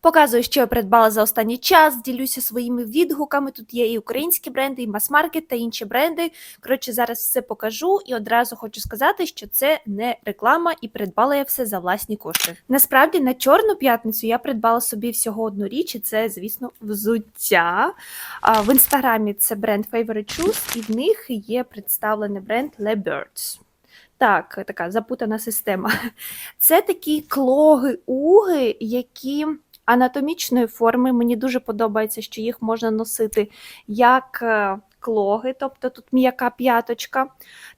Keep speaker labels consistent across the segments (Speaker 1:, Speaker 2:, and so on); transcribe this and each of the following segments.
Speaker 1: Показую, що я придбала за останній час, ділюся своїми відгуками. Тут є і українські бренди, і мас-маркет та інші бренди. Коротше, зараз все покажу і одразу хочу сказати, що це не реклама, і придбала я все за власні кошти. Насправді, на чорну п'ятницю я придбала собі всього одну річ, і це, звісно, взуття. В інстаграмі це бренд Favorite Shoes, і в них є представлений бренд Le Birds. Так, така запутана система. Це такі клоги-уги, які анатомічної форми. Мені дуже подобається, що їх можна носити як е, клоги, тобто тут м'яка п'яточка.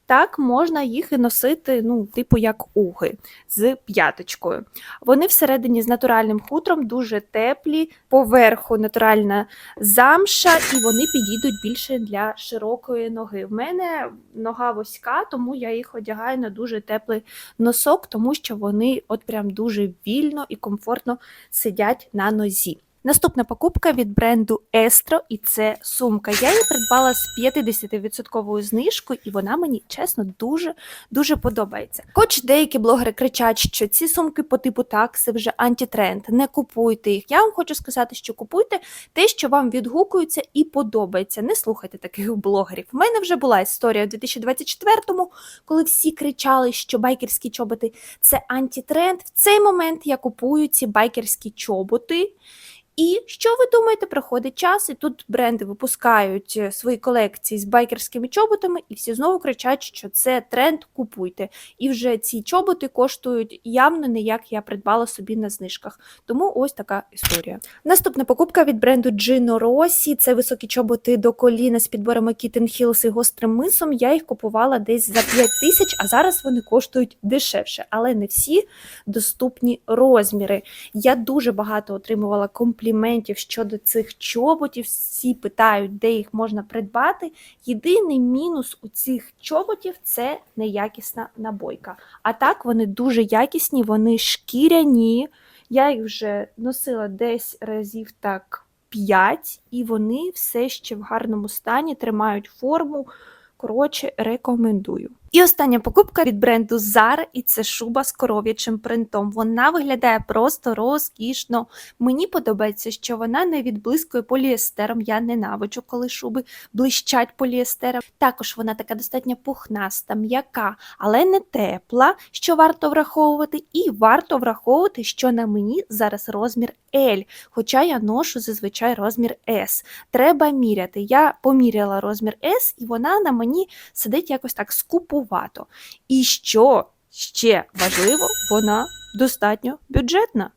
Speaker 1: Так можна їх і носити, ну, типу, як уги з п'яточкою. Вони всередині з натуральним хутром, дуже теплі, поверху натуральна замша, і вони підійдуть більше для широкої ноги. В мене нога вузька, тому я їх одягаю на дуже теплий носок, тому що вони от прям дуже вільно і комфортно сидять на нозі. Наступна покупка від бренду Estro, і це сумка. Я її придбала з 50% знижкою, і вона мені чесно дуже дуже подобається. Хоч деякі блогери кричать, що ці сумки по типу такси вже антитренд, не купуйте їх. Я вам хочу сказати, що купуйте те, що вам відгукується і подобається. Не слухайте таких блогерів. У мене вже була історія у 2024-му, коли всі кричали, що байкерські чоботи це антитренд. В цей момент я купую ці байкерські чоботи. І що ви думаєте, проходить час, і тут бренди випускають е, свої колекції з байкерськими чоботами, і всі знову кричать, що це тренд, купуйте. І вже ці чоботи коштують явно не як я придбала собі на знижках. Тому ось така історія. Наступна покупка від бренду Gino Rossi. Це високі чоботи до коліна з підборами Kitten Heels і гострим мисом. Я їх купувала десь за 5 тисяч, а зараз вони коштують дешевше, але не всі доступні розміри. Я дуже багато отримувала компліментів щодо цих чоботів. Всі питають, де їх можна придбати. Єдиний мінус у цих чоботів це неякісна набойка. А так вони дуже якісні, вони шкіряні. Я їх вже носила десь разів так 5, і вони все ще в гарному стані, тримають форму. Коротше, рекомендую. І остання покупка від бренду Zara, і це шуба з коров'ячим принтом. Вона виглядає просто розкішно. Мені подобається, що вона не відблискує поліестером. Я ненавиджу, коли шуби блищать поліестером. Також вона така достатньо пухнаста, м'яка, але не тепла, що варто враховувати. І варто враховувати, що на мені зараз розмір L, хоча я ношу зазвичай розмір S. Треба міряти. Я поміряла розмір S, і вона на мені сидить якось так скупувато. І що ще важливо, вона достатньо бюджетна.